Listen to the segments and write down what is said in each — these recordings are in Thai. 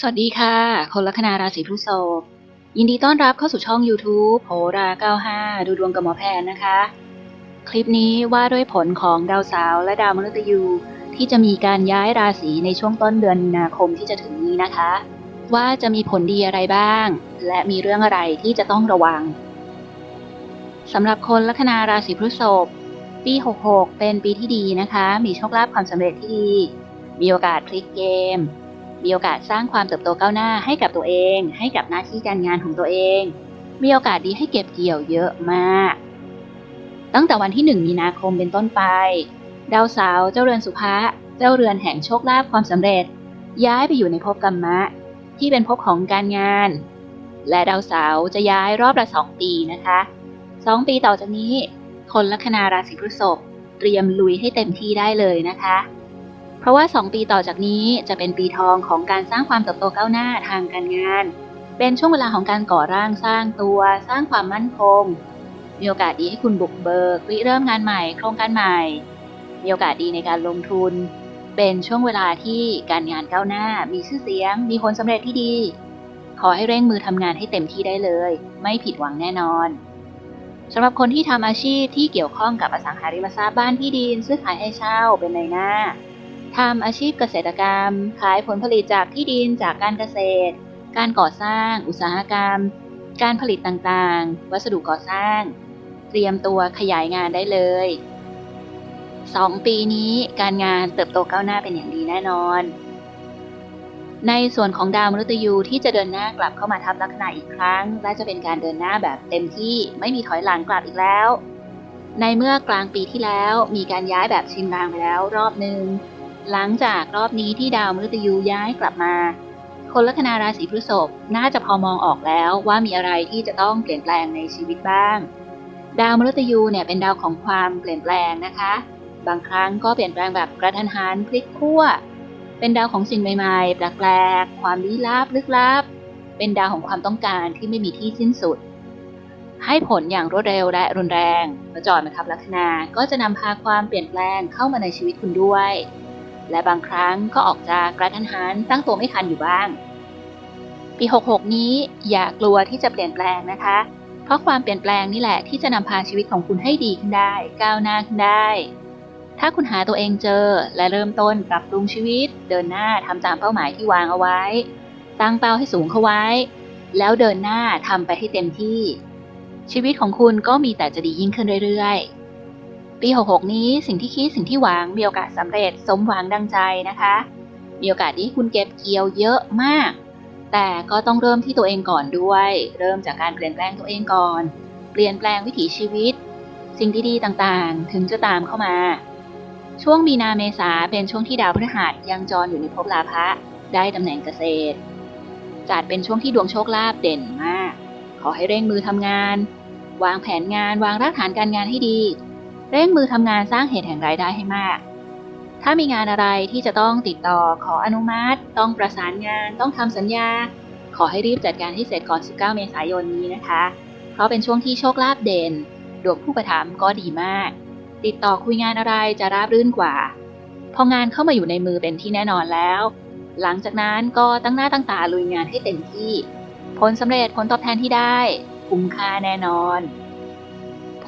สวัสดีค่ะ คนลัคนาราศีพฤษภยินดีต้อนรับเข้าสู่ช่อง YouTube โหรา 95 ดูดวงกับหมอแพนนะคะ คลิปนี้ว่าด้วยผลของดาวเสาร์และดาวมฤตยู ที่จะมีการย้ายราศีในช่วงต้นเดือนมีนาคมที่จะถึงนี้นะคะ ว่าจะมีผลดีอะไรบ้าง และมีเรื่องอะไรที่จะต้องระวังสำหรับคนลัคนาราศีพฤษภปี 66 เป็นปีที่ดีนะคะ มีโชคลาภความสำเร็จที่ดี มีโอกาสพลิกเกม มีโอกาสสร้างความเติบโตก้าวหน้าให้กับตัวเอง ให้กับหน้าที่การงานของตัวเอง มีโอกาสดีให้เก็บเกี่ยวเยอะมาก ตั้งแต่วันที่ 1 มีนาคมเป็นต้นไป ดาวเสาร์เจ้าเรือนสุภะเจ้าเรือนแห่งโชคลาภความสำเร็จ ย้ายไปอยู่ในภพกรรมะ ที่เป็นภพของการงาน และดาวเสาร์จะย้ายรอบละสองปีนะคะสองปีต่อจากนี้ คนลัคนาราศีพฤษภเตรียมลุยให้เต็มที่ได้เลยนะคะ เพราะว่า 2 ปีต่อจากนี้จะเป็นปีทองของการสร้างความเติบโตก้าวหน้าทางการงาน เป็นช่วงเวลาของการก่อร่างสร้างตัว สร้างความมั่นคง มีโอกาสดีให้คุณบุกเบิกริเริ่มงานใหม่โครงการใหม่ มีโอกาสดีในการลงทุน เป็นช่วงเวลาที่การงานก้าวหน้า มีชื่อเสียง มีผลสำเร็จที่ดี ขอให้เร่งมือทำงานให้เต็มที่ได้เลย ไม่ผิดหวังแน่นอนสำหรับคนที่ทำอาชีพที่เกี่ยวข้องกับอสังหาริมทรัพย์บ้านที่ดินซื้อขายให้เช่าเป็นในหน้า ทำอาชีพเกษตรกรรม ขายผลผลิตจากที่ดินจากการเกษตร การก่อสร้าง อุตสาหกรรม การผลิตต่างๆ วัสดุก่อสร้าง เตรียมตัวขยายงานได้เลย 2 ปีนี้การงานเติบโตก้าวหน้าเป็นอย่างดีแน่นอน ในส่วนของดาวมฤตยูที่จะเดินหน้ากลับเข้ามาทับลัคนาอีกครั้ง และจะเป็นการเดินหน้าแบบเต็มที่ไม่มีถอยหลังกลับอีกแล้วในเมื่อกลางปีที่แล้วมีการย้ายแบบชิมรางไปแล้วรอบหนึ่ง หลังจากรอบนี้ที่ดาวมฤตยูย้ายกลับมา คนลัคนาราศีพฤษภน่าจะพอมองออกแล้วว่ามีอะไรที่จะต้องเปลี่ยนแปลงในชีวิตบ้าง ดาวมฤตยูเนี่ยเป็นดาวของความเปลี่ยนแปลงนะคะ บางครั้งก็เปลี่ยนแปลงแบบกระทันหันพลิกขั้วเป็นดาวของสิ่งใหม่ๆแปลกๆความลี้ลับลึกลับ เป็นดาวของความต้องการที่ไม่มีที่สิ้นสุด ให้ผลอย่างรวดเร็วและรุนแรงประจอดมาทับลัคนาก็จะนำพาความเปลี่ยนแปลงเข้ามาในชีวิตคุณด้วย และบางครั้งก็ออกจากกระทันหันตั้งตัวไม่ทันอยู่บ้าง ปี 66 นี้อย่ากลัวที่จะเปลี่ยนแปลงนะคะ เพราะความเปลี่ยนแปลงนี่แหละที่จะนำพาชีวิตของคุณให้ดีขึ้นได้ ก้าวหน้าขึ้นได้ ถ้าคุณหาตัวเองเจอและเริ่มต้นปรับปรุงชีวิต เดินหน้าทำตามเป้าหมายที่วางเอาไว้ ตั้งเป้าให้สูงเข้าไว้ แล้วเดินหน้าทำไปให้เต็มที่ ชีวิตของคุณก็มีแต่จะดียิ่งขึ้นเรื่อยๆ ปี 66 นี้สิ่งที่คิดสิ่งที่หวังมีโอกาสสำเร็จสมหวังดังใจนะคะ มีโอกาสที่คุณเก็บเกี่ยวเยอะมาก แต่ก็ต้องเริ่มที่ตัวเองก่อนด้วย เริ่มจากการเปลี่ยนแปลงตัวเองก่อน เปลี่ยนแปลงวิถีชีวิต สิ่งดีๆต่างๆ ถึงจะตามเข้ามา ช่วงมีนาเมษาเป็นช่วงที่ดาวพฤหัสยังจรอยู่ในภพลาภะได้ตำแหน่งเกษตรจัดเป็นช่วงที่ดวงโชคลาภเด่นมาก ขอให้เร่งมือทำงาน วางแผนงาน วางรากฐานการงานให้ดี เร่งมือทำงานสร้างเหตุแห่งรายได้ให้มาก ถ้ามีงานอะไรที่จะต้องติดต่อขออนุมัติ ต้องประสานงาน ต้องทำสัญญา ขอให้รีบจัดการให้เสร็จก่อน 19 เมษายนนี้นะคะ เพราะเป็นช่วงที่โชคลาภเด่น ดวงผู้ประถามก็ดีมาก ติดต่อคุยงานอะไรจะราบรื่นกว่า พองานเข้ามาอยู่ในมือเป็นที่แน่นอนแล้ว หลังจากนั้นก็ตั้งหน้าตั้งตาลุยงานให้เต็มที่ ผลสำเร็จผลตอบแทนที่ได้คุ้มค่าแน่นอน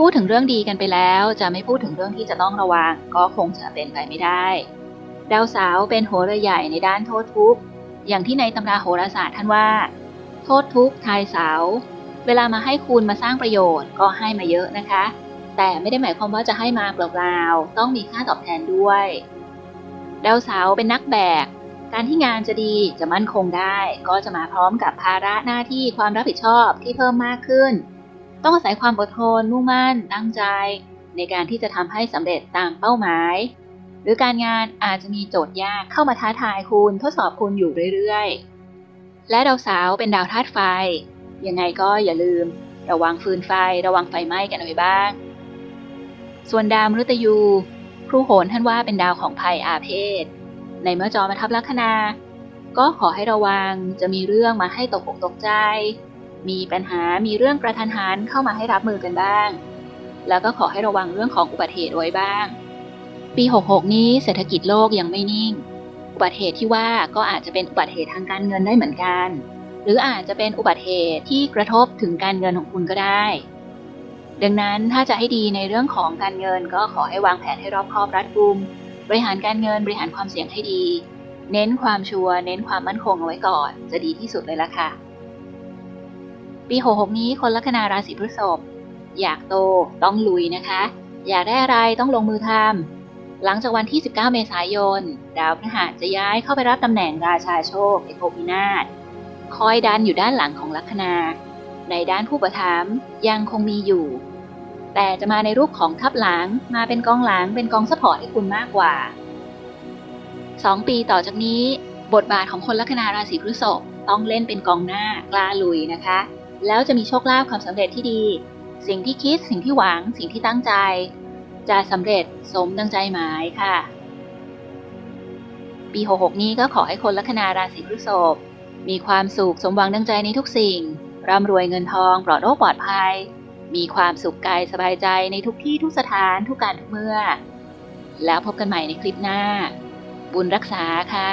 พูดถึงเรื่องดีกันไปแล้ว จะไม่พูดถึงเรื่องที่จะต้องระวัง ก็คงจะเป็นไปไม่ได้ ดาวเสาร์เป็นโหราใหญ่ในด้านโทษทุกข์อย่างที่ในตำราโหราศาสตร์ท่านว่า โทษทุกข์ทายเสาร์เวลามาให้คุณมาสร้างประโยชน์ก็ให้มาเยอะนะคะ แต่ไม่ได้หมายความว่าจะให้มาเปล่าๆต้องมีค่าตอบแทนด้วย ดาวเสาร์เป็นนักแบกการที่งานจะดีจะมั่นคงได้ ก็จะมาพร้อมกับภาระหน้าที่ความรับผิดชอบที่เพิ่มมากขึ้น ต้องอาศัยความอดทน มุ่งมั่น ตั้งใจ ในการที่จะทำให้สำเร็จตามเป้าหมาย หรือการงานอาจจะมีโจทย์ยากเข้ามาท้าทายคุณทดสอบคุณอยู่เรื่อยๆ และดาวสาร์เป็นดาวธาตุไฟ ยังไงก็อย่าลืม ระวังฟืนไฟ ระวังไฟไหม้กันไว้บ้าง ส่วนดาวมฤตยูครูโหนท่านว่าเป็นดาวของภัยอาเพศ ในเมื่อจอมาทับลัคนา ก็ขอให้ระวังจะมีเรื่องมาให้ตกอกตกใจ มีปัญหา มีเรื่องกระทันหันเข้ามาให้รับมือกันบ้าง แล้วก็ขอให้ระวังเรื่องของอุบัติเหตุไว้บ้าง ปี 66 นี้เศรษฐกิจโลกยังไม่นิ่ง อุบัติเหตุที่ว่าก็อาจจะเป็นอุบัติเหตุทางการเงินได้เหมือนกัน หรืออาจจะเป็นอุบัติเหตุที่กระทบถึงการเงินของคุณก็ได้ ดังนั้นถ้าจะให้ดีในเรื่องของการเงินก็ขอให้วางแผนให้รอบคอบรัดกุม บริหารการเงินบริหารความเสี่ยงให้ดี เน้นความชัวร์เน้นความมั่นคงเอาไว้ก่อน จะดีที่สุดเลยละค่ะ ปี 66 นี้คนลัคนาราศีพฤษภอยากโตต้องลุยนะคะ อยากได้อะไรต้องลงมือทำหลังจากวันที่ 19 เมษายน ดาวพฤหัสจะย้ายเข้าไปรับตำแหน่งราชาโชคเอโภพินาศคอยดันอยู่ด้านหลังของลัคนา ในด้านผู้ประถมยังคงมีอยู่ แต่จะมาในรูปของทับหลังมาเป็นกองหลังเป็นกองสปอร์ตให้คุณมากกว่า 2 ปีต่อจากนี้ บทบาทของคนลัคนาราศีพฤษภต้องเล่นเป็นกองหน้ากล้าลุยนะคะ แล้วจะมีโชคลาภความสำเร็จที่ดี สิ่งที่คิดสิ่งที่หวัง สิ่งที่ตั้งใจ จะสำเร็จสมดังใจหมายค่ะ ปี 66 นี้ก็ขอให้คนลัคนาราศีพฤษภมีความสุขสมหวังดังใจในทุกสิ่ง ร่ำรวยเงินทองปลอดโรคปลอดภัย มีความสุขกายสบายใจในทุกที่ทุกสถานทุกการทุกเมื่อ แล้วพบกันใหม่ในคลิปหน้า บุญรักษาค่ะ